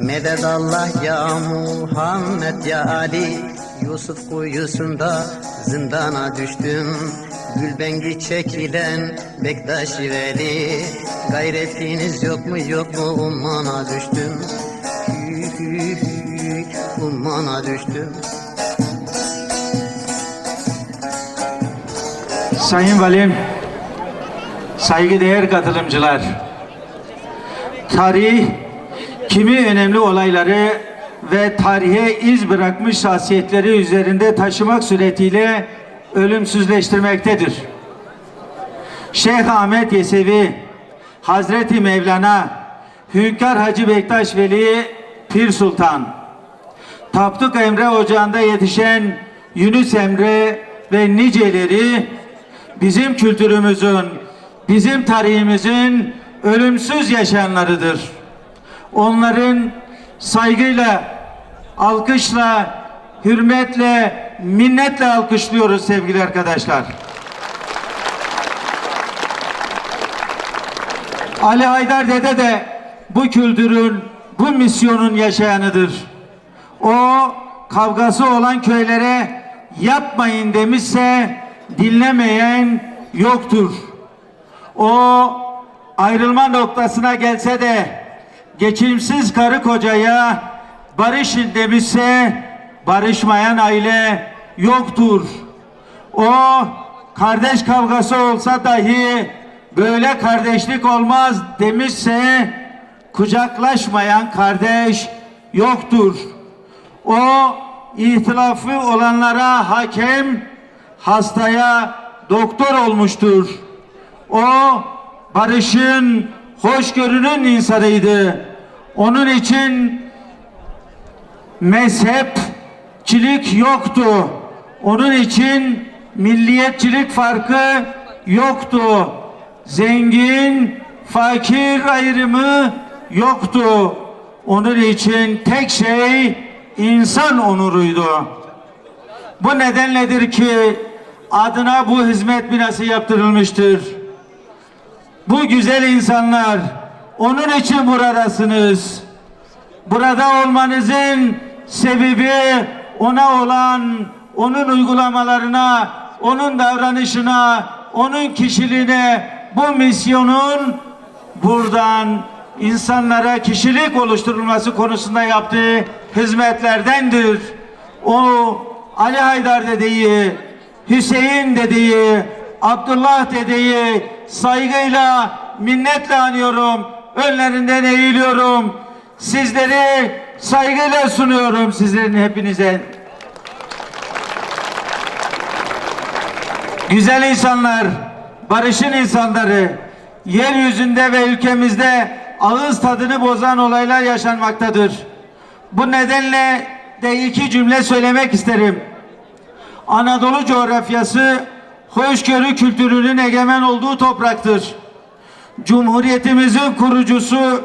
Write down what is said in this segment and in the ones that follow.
Medet Allah ya Muhammed ya Ali. Yusuf kuyusunda zindana düştüm. Gülbengi çekilen Bektaş Veli. Gayretiniz yok mu yok mu? Ummana düştüm. Ummana düştüm. Sayın Valim, saygıdeğer katılımcılar, tarih kimi önemli olayları ve tarihe iz bırakmış şahsiyetleri üzerinde taşımak suretiyle ölümsüzleştirmektedir. Şeyh Ahmet Yesevi, Hazreti Mevlana, Hünkar Hacı Bektaş Veli Pir Sultan, Tapduk Emre Ocağı'nda yetişen Yunus Emre ve niceleri bizim kültürümüzün, bizim tarihimizin ölümsüz yaşayanlarıdır. Onların saygıyla, alkışla, hürmetle, minnetle alkışlıyoruz sevgili arkadaşlar. Ali Haydar Dede de bu kültürün, bu misyonun yaşayanıdır. O kavgası olan köylere yapmayın demişse dinlemeyen yoktur. O ayrılma noktasına gelse de geçimsiz karı kocaya barışın demişse barışmayan aile yoktur. O kardeş kavgası olsa dahi böyle kardeşlik olmaz demişse kucaklaşmayan kardeş yoktur. O ihtilafı olanlara hakem, hastaya doktor olmuştur. O barışın, hoşgörünün insanıydı. Onun için mezhepçilik yoktu. Onun için milliyetçilik farkı yoktu. Zengin, fakir ayrımı yoktu. Onun için tek şey insan onuruydu. Bu nedenledir ki adına bu hizmet binası yaptırılmıştır. Bu güzel insanlar onun için buradasınız. Burada olmanızın sebebi ona olan, onun uygulamalarına, onun davranışına, onun kişiliğine, bu misyonun buradan insanlara kişilik oluşturulması konusunda yaptığı hizmetlerdendir. O Ali Haydar dedeyi, Hüseyin dedeyi, Abdullah dedeyi saygıyla, minnetle anıyorum. Önlerinden eğiliyorum. Sizleri saygıyla sunuyorum sizlerin hepinize. Güzel insanlar, barışın insanları, yeryüzünde ve ülkemizde ağız tadını bozan olaylar yaşanmaktadır. Bu nedenle de iki cümle söylemek isterim. Anadolu coğrafyası hoşgörü kültürünün egemen olduğu topraktır. Cumhuriyetimizin kurucusu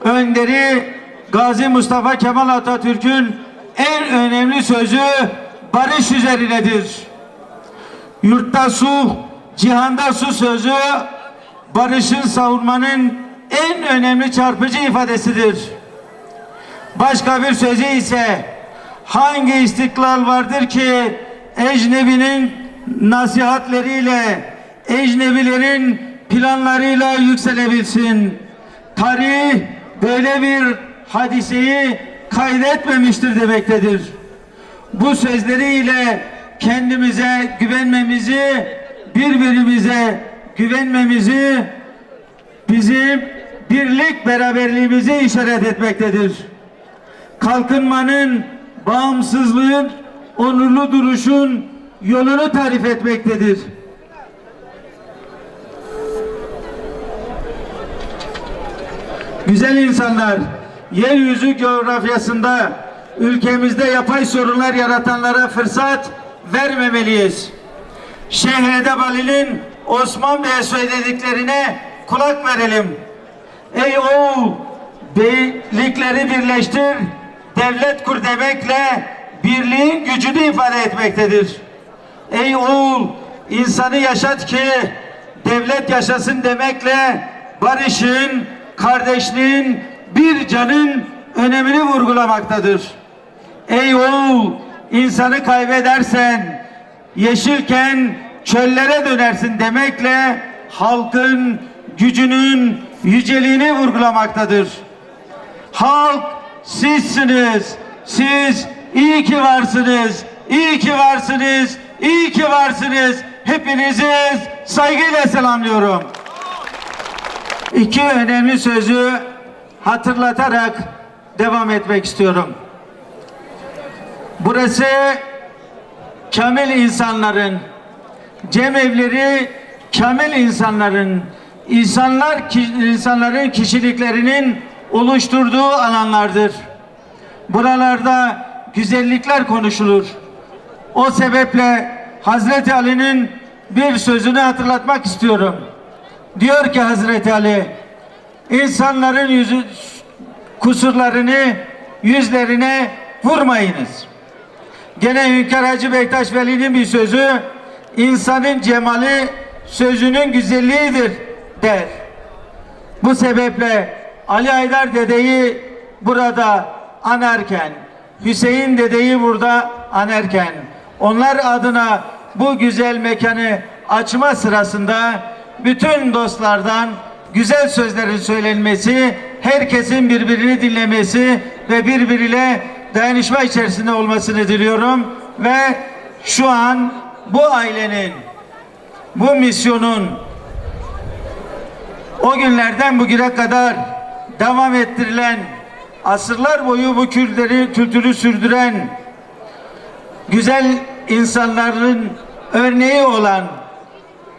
önderi Gazi Mustafa Kemal Atatürk'ün en önemli sözü barış üzerinedir. Yurtta su, cihanda su sözü barışın savunmanın en önemli çarpıcı ifadesidir. Başka bir sözü ise hangi istiklal vardır ki ecnebinin nasihatleriyle, ecnebilerin planlarıyla yükselebilsin. Tarih böyle bir hadiseyi kaydetmemiştir demektedir. Bu sözleriyle kendimize güvenmemizi, birbirimize güvenmemizi, bizim birlik beraberliğimizi işaret etmektedir. Kalkınmanın, bağımsızlığın, onurlu duruşun yolunu tarif etmektedir. Güzel insanlar, yeryüzü coğrafyasında ülkemizde yapay sorunlar yaratanlara fırsat vermemeliyiz. Şeyh Edebali'nin Osman Bey'e söylediklerine kulak verelim. Ey oğul, beylikleri birleştir, devlet kur demekle birliğin gücünü ifade etmektedir. Ey oğul, insanı yaşat ki devlet yaşasın demekle barışın, kardeşliğin, bir canın önemini vurgulamaktadır. Ey oğul insanı kaybedersen yeşilken çöllere dönersin demekle halkın gücünün yüceliğini vurgulamaktadır. Halk sizsiniz. Siz iyi ki varsınız. İyi ki varsınız. İyi ki varsınız. Hepinizi saygıyla selamlıyorum. İki önemli sözü hatırlatarak devam etmek istiyorum. Burası kamil insanların, cemevleri kamil insanların, insanlar insanların kişiliklerinin oluşturduğu alanlardır. Buralarda güzellikler konuşulur. O sebeple Hazreti Ali'nin bir sözünü hatırlatmak istiyorum. Diyor ki Hazreti Ali, insanların yüzü kusurlarını yüzlerine vurmayınız. Gene Hünkar Hacı Bektaş Veli'nin bir sözü insanın cemali sözünün güzelliğidir der. Bu sebeple Ali Aydar dedeyi burada anarken Hüseyin dedeyi burada anarken onlar adına bu güzel mekanı açma sırasında bütün dostlardan güzel sözlerin söylenmesi, herkesin birbirini dinlemesi ve birbiriyle dayanışma içerisinde olmasını diliyorum ve şu an bu ailenin bu misyonun o günlerden bugüne kadar devam ettirilen asırlar boyu bu kültürü, kültürü sürdüren güzel insanların örneği olan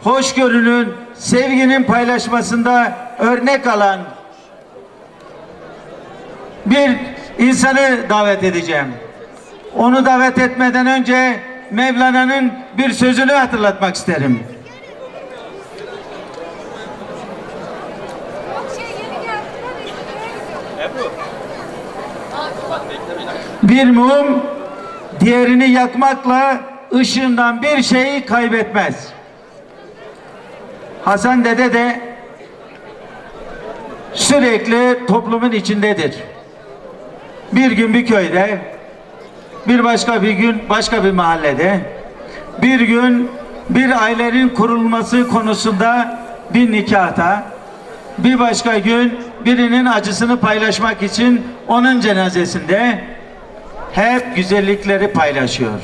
hoşgörünün, sevginin paylaşmasında örnek alan bir insanı davet edeceğim. Onu davet etmeden önce Mevlana'nın bir sözünü hatırlatmak isterim. Bir mum diğerini yakmakla ışığından bir şeyi kaybetmez. Hasan dede de sürekli toplumun içindedir. Bir gün bir köyde, bir başka bir gün başka bir mahallede, bir gün bir ailenin kurulması konusunda bir nikahta, bir başka gün birinin acısını paylaşmak için onun cenazesinde hep güzellikleri paylaşıyor.